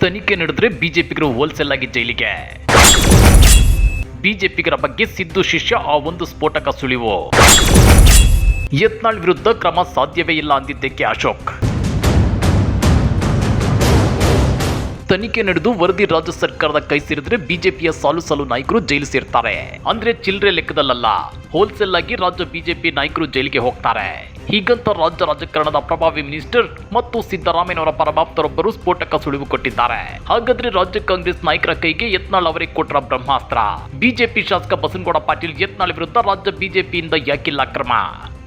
ತನಿಖೆ ನಡೆದ್ರೆ ಬಿಜೆಪಿಗರು ಹೋಲ್ಸೇಲ್ ಆಗಿ ಜೈಲಿಗೆ. ಬಿಜೆಪಿಗರ ಬಗ್ಗೆ ಸಿದ್ದು ಶಿಷ್ಯ ಆ ಒಂದು ಸ್ಫೋಟಕ ಸುಳಿವು. ಯತ್ನಾಳ್ ವಿರುದ್ಧ ಕ್ರಮ ಸಾಧ್ಯವೇ ಇಲ್ಲ ಅಂದಿದ್ದಕ್ಕೆ ಅಶೋಕ್. ತನಿಖೆ ನಡೆದು ವರದಿ ರಾಜ್ಯ ಸರ್ಕಾರದ ಕೈ ಸೇರಿದ್ರೆ ಬಿಜೆಪಿಯ ಸಾಲು ಸಾಲು ನಾಯಕರು ಜೈಲು ಸೇರ್ತಾರೆ. ಅಂದ್ರೆ ಚಿಲ್ಲರೆ ಲೆಕ್ಕದಲ್ಲ ಹೋಲ್ಸೇಲ್ ಆಗಿ ರಾಜ್ಯ ಬಿಜೆಪಿ ನಾಯಕರು ಜೈಲಿಗೆ ಹೋಗ್ತಾರೆ. ಹೀಗಂತ ರಾಜ್ಯ ರಾಜಕಾರಣದ ಪ್ರಭಾವಿ ಮಿನಿಸ್ಟರ್ ಮತ್ತು ಸಿದ್ದರಾಮಯ್ಯನವರ ಪರಮಾಪ್ತರೊಬ್ಬರು ಸ್ಫೋಟಕ ಸುಳಿವು ಕೊಟ್ಟಿದ್ದಾರೆ. ಹಾಗಾದ್ರೆ ರಾಜ್ಯ ಕಾಂಗ್ರೆಸ್ ನಾಯಕರ ಕೈಗೆ ಯತ್ನಾಳ್ ಅವರಿಗೆ ಕೊಟ್ಟರ ಬ್ರಹ್ಮಾಸ್ತ್ರ? ಬಿಜೆಪಿ ಶಾಸಕ ಬಸನಗೌಡ ಪಾಟೀಲ್ ಯತ್ನಾಳ್ ವಿರುದ್ಧ ರಾಜ್ಯ ಬಿಜೆಪಿಯಿಂದ ಯಾಕಿಲ್ಲ ಕ್ರಮ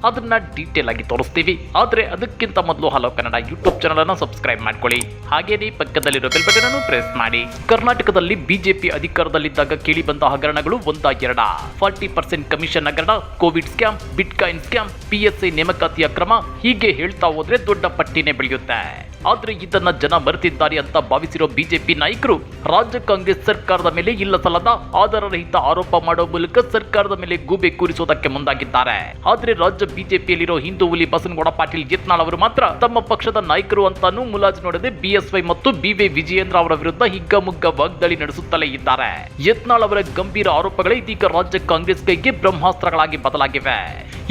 ಅದನ್ನ ಡೀಟೇಲ್ ಆಗಿ ತೋರಿಸ್ತೀವಿ. ಆದರೆ ಅದಕ್ಕಿಂತ ಮೊದಲು ಹಲೋ ಕನ್ನಡ ಯೂಟ್ಯೂಬ್ ಚಾನಲ್ ಅನ್ನು ಸಬ್ಸ್ಕ್ರೈಬ್ ಮಾಡ್ಕೊಳ್ಳಿ. ಹಾಗೇನೇ ಪಕ್ಕದಲ್ಲಿರೋ ಬೆಲ್ ಬಟನ್ ಅನ್ನು ಪ್ರೆಸ್ ಮಾಡಿ. ಕರ್ನಾಟಕದಲ್ಲಿ ಬಿಜೆಪಿ ಅಧಿಕಾರದಲ್ಲಿದ್ದಾಗ ಕೇಳಿ ಬಂದ ಹಗರಣಗಳು ಒಂದ ಎರಡ ಫಾರ್ಟಿ ಪರ್ಸೆಂಟ್ ಕಮಿಷನ್ ಹಗರಣ Covid scam bitcoin scam PSI ನೇಮಕಾತಿಯ ಕ್ರಮ ಹೀಗೆ ಹೇಳ್ತಾ ಹೋದ್ರೆ ದೊಡ್ಡ ಪಟ್ಟಿನೇ ಬೆಳೆಯುತ್ತೆ. ಆದ್ರೆ ಇದನ್ನ ಜನ ಮರೆತಿದ್ದಾರೆ ಅಂತ ಭಾವಿಸಿರೋ ಬಿಜೆಪಿ ನಾಯಕರು, ರಾಜ್ಯ ಕಾಂಗ್ರೆಸ್ ಸರ್ಕಾರದ ಮೇಲೆ ಇಲ್ಲಸಲ್ಲದ ಆಧಾರರಹಿತ ಆರೋಪ ಮಾಡುವ ಮೂಲಕ ಸರ್ಕಾರದ ಮೇಲೆ ಗೂಬೆ ಕೂರಿಸುವುದಕ್ಕೆ ಮುಂದಾಗಿದ್ದಾರೆ. ಆದರೆ ರಾಜ್ಯ ಬಿಜೆಪಿಯಲ್ಲಿರೋ ಹಿಂದೂ ಹುಲಿ ಬಸನಗೌಡ ಪಾಟೀಲ್ ಯತ್ನಾಳ್ ಅವರು ಮಾತ್ರ ತಮ್ಮ ಪಕ್ಷದ ನಾಯಕರು ಅಂತಾನೂ ಮುಲಾಜು ನೋಡದೆ ಬಿಎಸ್ವೈ ಮತ್ತು ಬಿವಿ ವಿಜಯೇಂದ್ರ ಅವರ ವಿರುದ್ಧ ಹಿಗ್ಗಮುಗ್ಗ ವಾಗ್ದಾಳಿ ನಡೆಸುತ್ತಲೇ ಇದ್ದಾರೆ. ಯತ್ನಾಳ್ ಅವರ ಗಂಭೀರ ಆರೋಪಗಳೇ ಇದೀಗ ರಾಜ್ಯ ಕಾಂಗ್ರೆಸ್ ಕೈಗೆ ಬ್ರಹ್ಮಾಸ್ತ್ರಗಳಾಗಿ ಬದಲಾಗಿವೆ.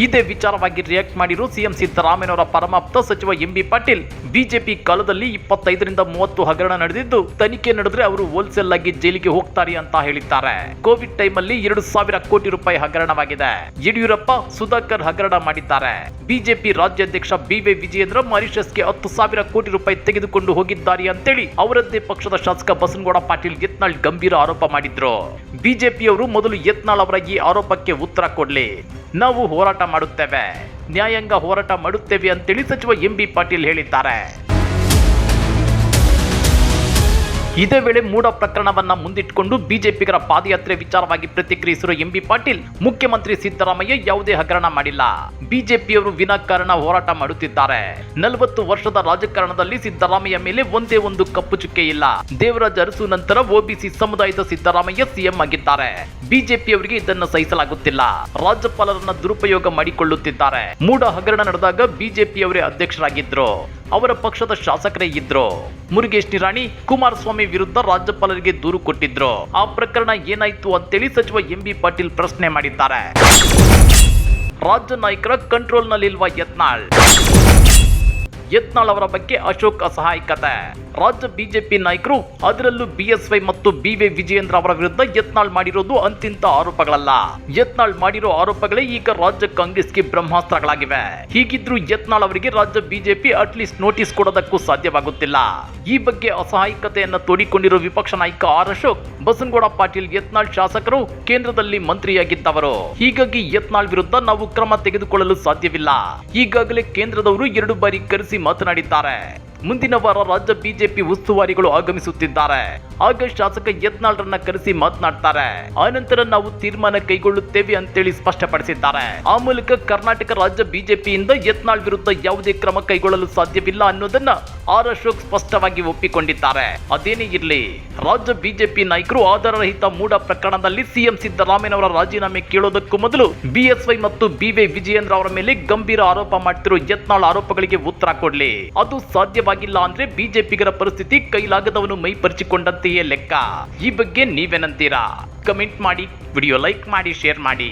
ಇದೇ ವಿಚಾರವಾಗಿ ರಿಯಾಕ್ಟ್ ಮಾಡಿರೋ ಸಿಎಂ ಸಿದ್ದರಾಮಯ್ಯನವರ ಪರಮಾಪ್ತ ಸಚಿವ ಎಂ ಬಿ ಪಾಟೀಲ್. ಬಿಜೆಪಿ ಕಾಲದಲ್ಲಿ ಇಪ್ಪತ್ತೈದರಿಂದ ಮೂವತ್ತು ಹಗರಣ ನಡೆದಿದ್ದು, ತನಿಖೆ ನಡೆದ್ರೆ ಅವರು ಹೋಲ್ಸೇಲ್ ಆಗಿ ಜೈಲಿಗೆ ಹೋಗ್ತಾರೆ ಅಂತ ಹೇಳಿದ್ದಾರೆ. ಕೋವಿಡ್ ಟೈಮಲ್ಲಿ ಎರಡು ಸಾವಿರ ಕೋಟಿ ರೂಪಾಯಿ ಹಗರಣವಾಗಿದೆ. ಯಡಿಯೂರಪ್ಪ, ಸುಧಾಕರ್ ಹಗರಣ ಮಾಡಿದ್ದಾರೆ. ಬಿಜೆಪಿ ರಾಜ್ಯಾಧ್ಯಕ್ಷ ಬಿವೈ ವಿಜಯೇಂದ್ರ ಮಾರಿಷಸ್ಗೆ ಹತ್ತು ಸಾವಿರ ಕೋಟಿ ರೂಪಾಯಿ ತೆಗೆದುಕೊಂಡು ಹೋಗಿದ್ದಾರೆ ಅಂತೇಳಿ ಅವರದ್ದೇ ಪಕ್ಷದ ಶಾಸಕ ಬಸನಗೌಡ ಪಾಟೀಲ್ ಯತ್ನಾಳ್ ಗಂಭೀರ ಆರೋಪ ಮಾಡಿದ್ರು. ಬಿಜೆಪಿಯವರು ಮೊದಲು ಯತ್ನಾಳ್ ಅವರ ಈ ಆರೋಪಕ್ಕೆ ಉತ್ತರ ಕೊಡಲಿ. ನಾವು ಹೋರಾಟ ಮಾಡುತ್ತೇವೆ. ನ್ಯಾಯಾಂಗ ಹೋರಾಟ ಮಾಡುತ್ತೇವೆ ಅಂತೇಳಿ ಸಚಿವ ಎಂ ಬಿ ಪಾಟೀಲ್ ಹೇಳಿದ್ದಾರೆ. ಇದೇ ವೇಳೆ ಮೂಡ ಪ್ರಕರಣವನ್ನ ಮುಂದಿಟ್ಟುಕೊಂಡು ಬಿಜೆಪಿಗರ ಪಾದಯಾತ್ರೆ ವಿಚಾರವಾಗಿ ಪ್ರತಿಕ್ರಿಯಿಸಿರುವ ಎಂಬಿ ಪಾಟೀಲ್, ಮುಖ್ಯಮಂತ್ರಿ ಸಿದ್ದರಾಮಯ್ಯ ಯಾವುದೇ ಹಗರಣ ಮಾಡಿಲ್ಲ. ಬಿಜೆಪಿಯವರು ವಿನಾಕಾರಣ ಹೋರಾಟ ಮಾಡುತ್ತಿದ್ದಾರೆ. ನಲವತ್ತು ವರ್ಷದ ರಾಜಕಾರಣದಲ್ಲಿ ಸಿದ್ದರಾಮಯ್ಯ ಮೇಲೆ ಒಂದೇ ಒಂದು ಕಪ್ಪು ಚುಕ್ಕೆ ಇಲ್ಲ. ದೇವರಾಜ್ ಅರಸು ನಂತರ ಒಬಿಸಿ ಸಮುದಾಯದ ಸಿದ್ದರಾಮಯ್ಯ ಸಿಎಂ ಆಗಿದ್ದಾರೆ. ಬಿಜೆಪಿಯವರಿಗೆ ಇದನ್ನು ಸಹಿಸಲಾಗುತ್ತಿಲ್ಲ. ರಾಜ್ಯಪಾಲರನ್ನ ದುರುಪಯೋಗ ಮಾಡಿಕೊಳ್ಳುತ್ತಿದ್ದಾರೆ. ಮೂಡ ಹಗರಣ ನಡೆದಾಗ ಬಿಜೆಪಿಯವರೇ ಅಧ್ಯಕ್ಷರಾಗಿದ್ರು. ಅವರ ಪಕ್ಷದ ಶಾಸಕರೇ ಇದ್ರು. ಮುರುಗೇಶ್ ನಿರಾಣಿ, ಕುಮಾರಸ್ವಾಮಿ ವಿರುದ್ಧ ರಾಜ್ಯಪಾಲರಿಗೆ ದೂರು ಕೊಟ್ಟಿದ್ರು. ಆ ಪ್ರಕರಣ ಏನಾಯ್ತು ಅಂತೇಳಿ ಸಚಿವ ಎಂ ಬಿ ಪಾಟೀಲ್ ಪ್ರಶ್ನೆ ಮಾಡಿದ್ದಾರೆ. ರಾಜ್ಯ ನಾಯಕರ ಕಂಟ್ರೋಲ್ನಲ್ಲಿಲ್ವ ಯತ್ನಾಳ್? ಯತ್ನಾಳ್ ಅವರ ಬಗ್ಗೆ ಅಶೋಕ್ ಅಸಹಾಯಕತೆ. ರಾಜ್ಯ ಬಿಜೆಪಿ ನಾಯಕರು ಅದರಲ್ಲೂ ಬಿಎಸ್ವೈ ಮತ್ತು ಬಿವಿ ವಿಜಯೇಂದ್ರ ಅವರ ವಿರುದ್ಧ ಯತ್ನಾಳ್ ಮಾಡಿರೋದು ಅಂತಿಂತ ಆರೋಪಗಳಲ್ಲ. ಯತ್ನಾಳ್ ಮಾಡಿರೋ ಆರೋಪಗಳೇ ಈಗ ರಾಜ್ಯ ಕಾಂಗ್ರೆಸ್ಗೆ ಬ್ರಹ್ಮಾಸ್ತ್ರಗಳಾಗಿವೆ. ಹೀಗಿದ್ರು ಯತ್ನಾಳ್ ಅವರಿಗೆ ರಾಜ್ಯ ಬಿಜೆಪಿ ಅಟ್ಲೀಸ್ಟ್ ನೋಟಿಸ್ ಕೊಡೋದಕ್ಕೂ ಸಾಧ್ಯವಾಗುತ್ತಿಲ್ಲ. ಈ ಬಗ್ಗೆ ಅಸಹಾಯಕತೆಯನ್ನ ತೋಡಿಕೊಂಡಿರುವ ವಿಪಕ್ಷ ನಾಯಕ ಆರ್ ಅಶೋಕ್, ಬಸನಗೌಡ ಪಾಟೀಲ್ ಯತ್ನಾಳ್ ಶಾಸಕರು ಕೇಂದ್ರದಲ್ಲಿ ಮಂತ್ರಿಯಾಗಿದ್ದವರು. ಹೀಗಾಗಿ ಯತ್ನಾಳ್ ವಿರುದ್ಧ ನಾವು ಕ್ರಮ ತೆಗೆದುಕೊಳ್ಳಲು ಸಾಧ್ಯವಿಲ್ಲ. ಈಗಾಗಲೇ ಕೇಂದ್ರದವರು ಎರಡು ಬಾರಿ ಕರೆಸಿ ಮಾತನಾಡಿದ್ದಾರೆ. ಮುಂದಿನ ವಾರ ರಾಜ್ಯ ಬಿಜೆಪಿ ಉಸ್ತುವಾರಿಗಳು ಆಗಮಿಸುತ್ತಿದ್ದಾರೆ. ಆಗ ಶಾಸಕ ಯತ್ನಾಳ್ರನ್ನ ಕರೆಸಿ ಮಾತನಾಡ್ತಾರೆ. ಆನಂತರ ನಾವು ತೀರ್ಮಾನ ಕೈಗೊಳ್ಳುತ್ತೇವೆ ಅಂತೇಳಿ ಸ್ಪಷ್ಟಪಡಿಸಿದ್ದಾರೆ. ಆ ಮೂಲಕ ಕರ್ನಾಟಕ ರಾಜ್ಯ ಬಿಜೆಪಿಯಿಂದ ಯತ್ನಾಳ್ ವಿರುದ್ಧ ಯಾವುದೇ ಕ್ರಮ ಕೈಗೊಳ್ಳಲು ಸಾಧ್ಯವಿಲ್ಲ ಅನ್ನೋದನ್ನ ಆರ್ ಅಶೋಕ್ ಸ್ಪಷ್ಟವಾಗಿ ಒಪ್ಪಿಕೊಂಡಿದ್ದಾರೆ. ಅದೇನೇ ಇರಲಿ, ರಾಜ್ಯ ಬಿಜೆಪಿ ನಾಯಕರು ಆಧಾರರಹಿತ ಮೂಡ ಪ್ರಕರಣದಲ್ಲಿ ಸಿಎಂ ಸಿದ್ದರಾಮಯ್ಯನವರ ರಾಜೀನಾಮೆ ಕೇಳೋದಕ್ಕೂ ಮೊದಲು ಬಿಎಸ್ವೈ ಮತ್ತು ಬಿವೈ ವಿಜಯೇಂದ್ರ ಅವರ ಮೇಲೆ ಗಂಭೀರ ಆರೋಪ ಮಾಡ್ತಿರೋ ಯತ್ನಾಳ್ ಆರೋಪಗಳಿಗೆ ಉತ್ತರ ಕೊಡಲಿ. ಅದು ಸಾಧ್ಯವಾಗಿಲ್ಲ ಅಂದ್ರೆ ಬಿಜೆಪಿಗರ ಪರಿಸ್ಥಿತಿ ಕೈಲಾಗದವನು ಮೈ ಪರಿಚಿಕೊಂಡಂತೆಯೇ ಲೆಕ್ಕ. ಈ ಬಗ್ಗೆ ನೀವೇನಂತೀರಾ? ಕಮೆಂಟ್ ಮಾಡಿ, ವಿಡಿಯೋ ಲೈಕ್ ಮಾಡಿ, ಶೇರ್ ಮಾಡಿ.